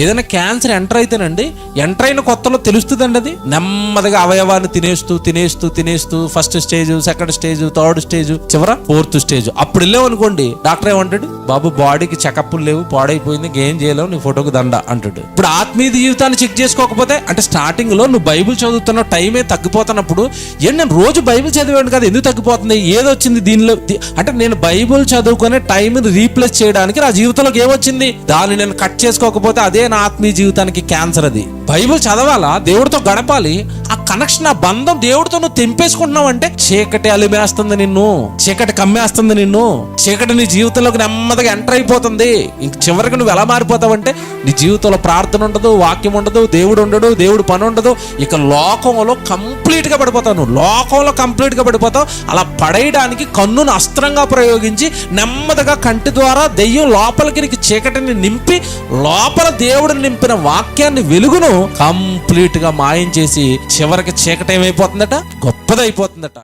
ఏదైనా cancer enter అయితేనండి enter అయిన కొత్తలో తెలుస్తుందండి అది. నెమ్మదిగా అవయవాన్ని తినేస్తూ తినేస్తూ తినేస్తూ first stage second stage third stage చివర ఫోర్త్ స్టేజ్ అప్పుడు వెళ్ళావు అనుకోండి డాక్టర్ ఏమంటాడు? బాబు బాడీకి చెకప్లు లేవు పాడైపోయింది ఏం చేయలేవు నీ ఫోటోకి దండ అంటాడు. ఇప్పుడు ఆత్మీయ జీవితాన్ని చెక్ చేసుకోకపోతే అంటే స్టార్టింగ్లో నువ్వు బైబిల్ చదువుతున్న టైమే తగ్గిపోతున్నప్పుడు ఏం నేను రోజు బైబిల్ చదివాను కదా ఎందుకు తగ్గిపోతుంది ఏదొచ్చింది దీనిలో? అంటే నేను బైబిల్ చదువుకునే టైంని రీప్లేస్ చేయడానికి నా జీవితంలోకి ఏమొచ్చింది దాన్ని నేను కట్ చేసుకోకపోతే అదే నా ఆత్మీయ జీవితానికి క్యాన్సర్ అది. బైబిల్ చదవాలా? దేవుడితో గడపాలి? ఆ కనెక్షన్ ఆ బంధం దేవుడితో నువ్వు తెంపేసుకుంటున్నావు అంటే చీకటి అలిమేస్తుంది నిన్ను చీకటి కమ్మేస్తుంది నిన్ను చీకటి నీ జీవితంలోకి నెమ్మదిగా ఎంటర్ అయిపోతుంది. ఇంక చివరికి నువ్వు ఎలా మారిపోతావంటే నీ జీవితంలో ప్రార్థన ఉండదు వాక్యం ఉండదు దేవుడు ఉండడు దేవుడు పని ఉండదు. ఇక లోకంలో కంప్లీట్గా పడిపోతావు నువ్వు. లోకంలో కంప్లీట్గా పడిపోతావు. అలా పడేయడానికి కన్నును అస్త్రంగా ప్రయోగించి నెమ్మదిగా కంటి ద్వారా దెయ్యం లోపలికి నీకు చీకటిని నింపి లోపల దేవుడు నింపిన వాక్యాన్ని వెలుగును కంప్లీట్గా మాయం చేసి చివరికి చీకటి ఏమైపోతుందట గొప్పదైపోతుందట.